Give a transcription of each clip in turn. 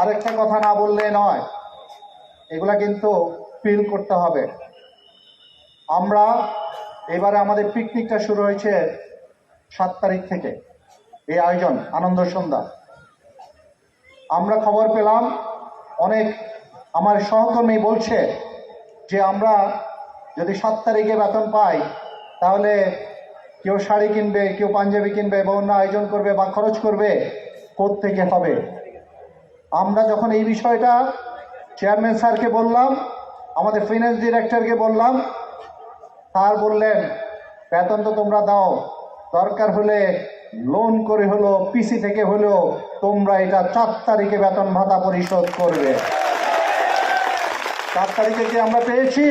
আরেকটা কথা না বললে নয়, এগুলা কিন্তু ফিল করতে হবে। আমরা এবারে আমাদের পিকনিকটা শুরু হয়েছে সাত তারিখ থেকে, এই আয়োজন, আনন্দ সন্ধ্যা। আমরা খবর পেলাম, অনেক আমার সহকর্মী বলছে যে আমরা যদি সাত তারিখে বেতন পাই, তাহলে কেউ শাড়ি কিনবে, কেউ পাঞ্জাবি কিনবে বা অন্য আয়োজন করবে বা খরচ করবে থেকে হবে? আমরা যখন এই বিষয়টা চেয়ারম্যান স্যারকে বললাম, আমাদের ফিনান্স ডিরেক্টরকে বললাম, স্যার বললেন, বেতন তো তোমরা দাও, দরকার হলে লোন করে হলো পিসি থেকে হলেও তোমরা এটা চার তারিখে বেতন ভাতা পরিশোধ করবে। চার তারিখে কি আমরা পেয়েছি?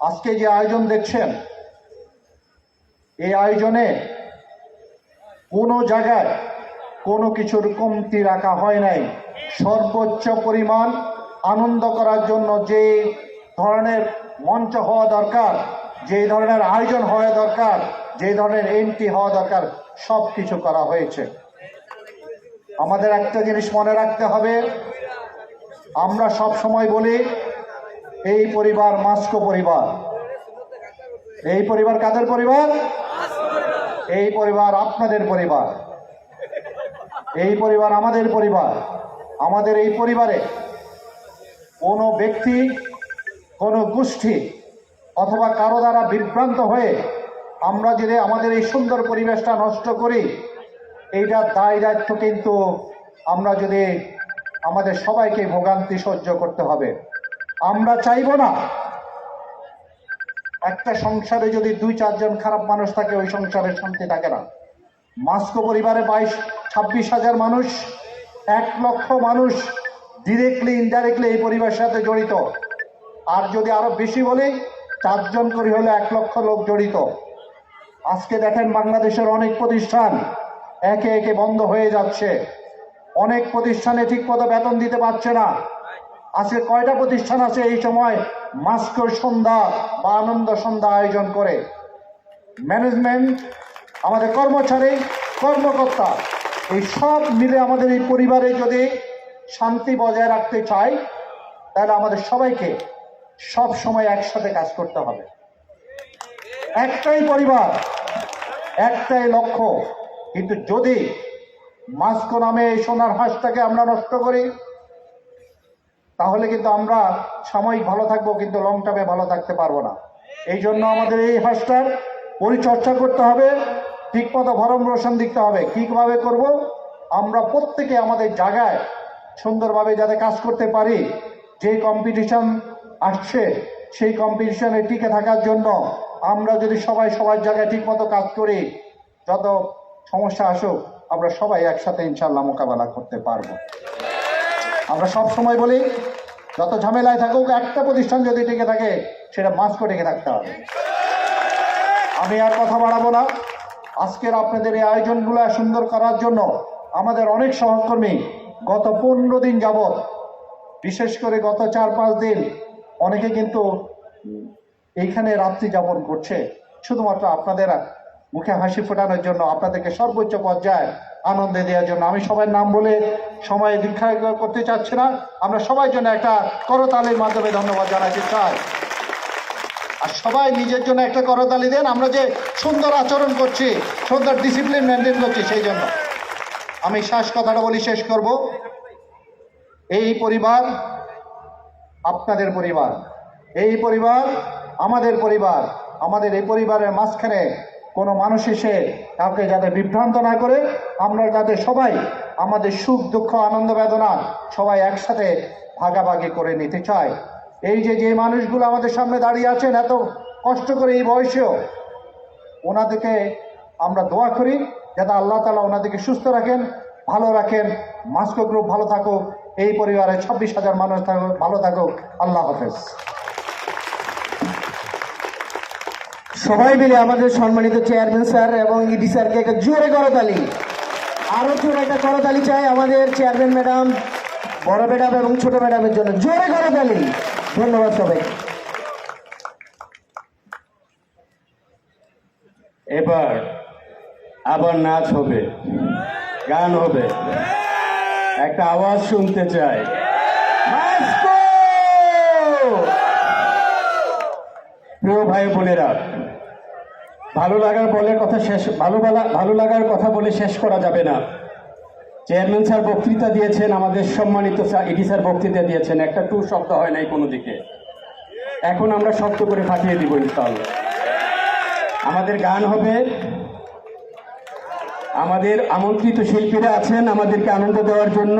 আজকে যে আয়োজন দেখছেন, এই আয়োজনে কোনো জায়গায় কোনো কিছুর কমতি রাখা হয় নাই। সর্বোচ্চ পরিমাণ আনন্দ করার জন্য যে ধরনের মঞ্চ হওয়া দরকার যে ধরনের আয়োজন হওয়া দরকার যে ধরনের এন্ট্রি হওয়া দরকার সব কিছু করা হয়েছে। আমাদের একটা জিনিস মনে রাখতে হবে আমরা সব সময় বলি এই পরিবার মাস্কো পরিবার। এই পরিবার কাদের পরিবার। এই পরিবার আপনাদের পরিবার। এই পরিবার আমাদের পরিবার। আমাদের এই পরিবারে কোনো ব্যক্তি, কোনো গোষ্ঠী অথবা কারও দ্বারা বিভ্রান্ত হয়ে আমরা যদি আমাদের এই সুন্দর পরিবেশটা নষ্ট করি, এইটার দায় দায়িত্ব কিন্তু আমরা যদি আমাদের সবাইকে ভোগান্তি সহ্য করতে হবে। আমরা চাইব না একটা সংসারে যদি দুই চারজন খারাপ মানুষ থাকে, ওই সংসারে শান্তি থাকে না। মাস্কো পরিবারে বাইশ, ছাব্বিশ হাজার মানুষ, এক লক্ষ মানুষ ডিরেক্টলি ইনডাইরেক্টলি এই পরিবারের সাথে জড়িত। আর যদি আরও বেশি বলি, চারজন করে হলে এক লক্ষ লোক জড়িত। আজকে দেখেন বাংলাদেশের অনেক প্রতিষ্ঠান একে একে বন্ধ হয়ে যাচ্ছে। অনেক প্রতিষ্ঠানে ঠিকমতো বেতন দিতে পারছে না। আজকে কয়টা প্রতিষ্ঠান আছে এই সময় মাস্কর সন্ধ্যা বা আনন্দ সন্ধ্যা আয়োজন করে? ম্যানেজমেন্ট আমাদের কর্মচারী, কর্মকর্তা, এই সব মিলে আমাদের এই পরিবারে যদি শান্তি বজায় রাখতে চাই তাহলে আমাদের সবাইকে সব সময় একসাথে কাজ করতে হবে। একটাই পরিবার, একটাই লক্ষ্য। কিন্তু যদি মাস্কো নামে এই সোনার হাঁসটাকে আমরা নষ্ট করি, তাহলে কিন্তু আমরা সাময়িক ভালো থাকব, কিন্তু লং টার্মে ভালো থাকতে পারব না। এই জন্য আমাদের এই হাঁসটার পরিচর্যা করতে হবে, ঠিকমতো ভরণ রোশন দিতে হবে। কীভাবে করব? আমরা প্রত্যেকে আমাদের জায়গায় সুন্দরভাবে যাতে কাজ করতে পারি। যে কম্পিটিশন আসছে, সেই কম্পিটিশনে টিকে থাকার জন্য আমরা যদি সবাই সবার জায়গায় ঠিকমতো কাজ করি, যত সমস্যা আসুক, আমরা সবাই একসাথে ইনশাল্লাহ মোকাবেলা করতে পারব। আমরা সব সময় বলি, যত ঝামেলায় থাকুক, একটা প্রতিষ্ঠান যদি টিকে থাকে, সেটা মাস্কো টিকে থাকতে হবে। আমি আর কথা বাড়াবো না। আজকের আপনাদের এই আয়োজনগুলো সুন্দর করার জন্য আমাদের অনেক সহকর্মী গত পনেরো দিন যাবৎ, বিশেষ করে গত চার পাঁচ দিন অনেকে কিন্তু এইখানে রাত্রি যাপন করছে। শুধুমাত্র আপনাদের মুখে হাসি ফোটানোর জন্য আপনাদেরকে সর্বোচ্চ পর্যায়ে আনন্দে দেওয়ার জন্য। আমি সবার নাম বলে সময় দীক্ষা করতে চাচ্ছি না। আমরা সবার জন্য একটা করতালির মাধ্যমে ধন্যবাদ জানাতে চাই। আর সবাই নিজের জন্য একটা করতালি দেন। আমরা যে সুন্দর আচরণ করছি, সুন্দর ডিসিপ্লিন মেনটেন করছি, সেই জন্য। আমি শেষ কথাটা বলি, শেষ করব। এই পরিবার আপনাদের পরিবার, এই পরিবার আমাদের পরিবার, আমাদের এই পরিবারের মাঝখানে কোনো মানুষ এসে কাউকে যাতে বিভ্রান্ত না করে, আমরা যাতে সবাই আমাদের সুখ, দুঃখ, আনন্দ, বেদনা সবাই একসাথে ভাগাভাগি করে নিতে চাই। এই যে যে মানুষগুলো আমাদের সামনে দাঁড়িয়ে আছেন এত কষ্ট করে এই বয়সেও, ওনাদেরকে আমরা দোয়া করি যাতে আল্লাহ তালা ওনাদেরকে সুস্থ রাখেন, ভালো রাখেন, মাস্কো গ্রুপ ভালো থাকুক, এই পরিবারে ছাব্বিশ হাজার মানুষ থাকুক, ভালো থাকুক, আল্লাহ হাফেজ। সবাই মিলে আমাদের সম্মানিত চেয়ারম্যান স্যার এবং ইডি স্যারকে একটা জোরে করতালি। আরও জোরে একটা করতালি চাই আমাদের চেয়ারম্যান ম্যাডাম, বড় ম্যাডাম এবং ছোট ম্যাডামের জন্য। জোরে করতালি। ধন্যবাদ সবাই এবার আবার নাচ হবে, গান হবে। একটা আওয়াজ শুনতে চাই! প্রিয় ভাই বোনেরা, ভালো লাগার বলে কথা শেষ, ভালো ভালো লাগার কথা বলে শেষ করা যাবে না। চেয়ারম্যান স্যার বক্তৃতা দিয়েছেন, আমাদের সম্মানিত ইডি স্যার বক্তৃতা দিয়েছেন। একটা টু শব্দ হয় নাই কোনো দিকে। এখন আমরা শব্দ করে ফাটিয়ে দিব ইনশাল্লাহ আমাদের গান হবে। আমাদের আমন্ত্রিত শিল্পীরা আছেন, আমাদেরকে আনন্দ দেওয়ার জন্য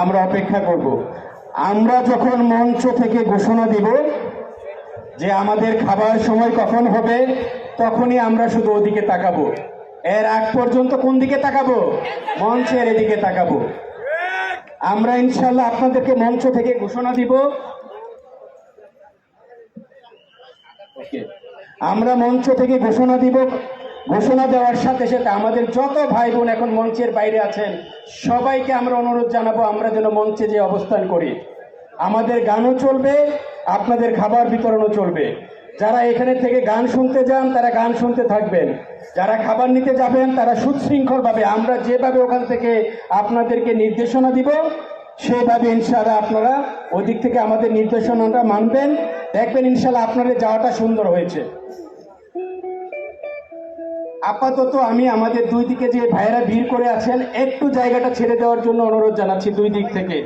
আমরা অপেক্ষা করব। আমরা যখন মঞ্চ থেকে ঘোষণা দিব যে আমাদের খাবার সময় কখন হবে, তখনই আমরা শুধু ওদিকে তাকাবো। এর আগ পর্যন্ত কোন দিকে তাকাবো? মঞ্চের এদিকে তাকাবো। আমরা ইনশাল্লাহ আপনাদেরকে মঞ্চ থেকে ঘোষণা দিব। আমরা মঞ্চ থেকে ঘোষণা দিব। ঘোষণা দেওয়ার সাথে সাথে আমাদের যত ভাই বোন এখন মঞ্চের বাইরে আছেন, সবাইকে আমরা অনুরোধ জানাব আমরা যেন মঞ্চে যে অবস্থান করি। আমাদের গানও চলবে, আপনাদের খাবার বিতরণও চলবে। যারা এখানে থেকে গান শুনতে যান, তারা গান শুনতে থাকবেন। যারা খাবার নিতে যাবেন, তারা সুশৃঙ্খলভাবে আমরা যেভাবে ওখান থেকে আপনাদেরকে নির্দেশনা দিব, সেভাবে ইনশাআল্লাহ আপনারা ওদিক থেকে আমাদের নির্দেশনাটা মানবেন। দেখবেন ইনশাআল্লাহ আপনাদের যাওয়াটা সুন্দর হয়েছে। আপাতত আমি আমাদের দুই দিকে যে ভাইয়েরা ভিড় করে আছেন, একটু জায়গাটা ছেড়ে দেওয়ার জন্য অনুরোধ জানাচ্ছি দুই দিক থেকে।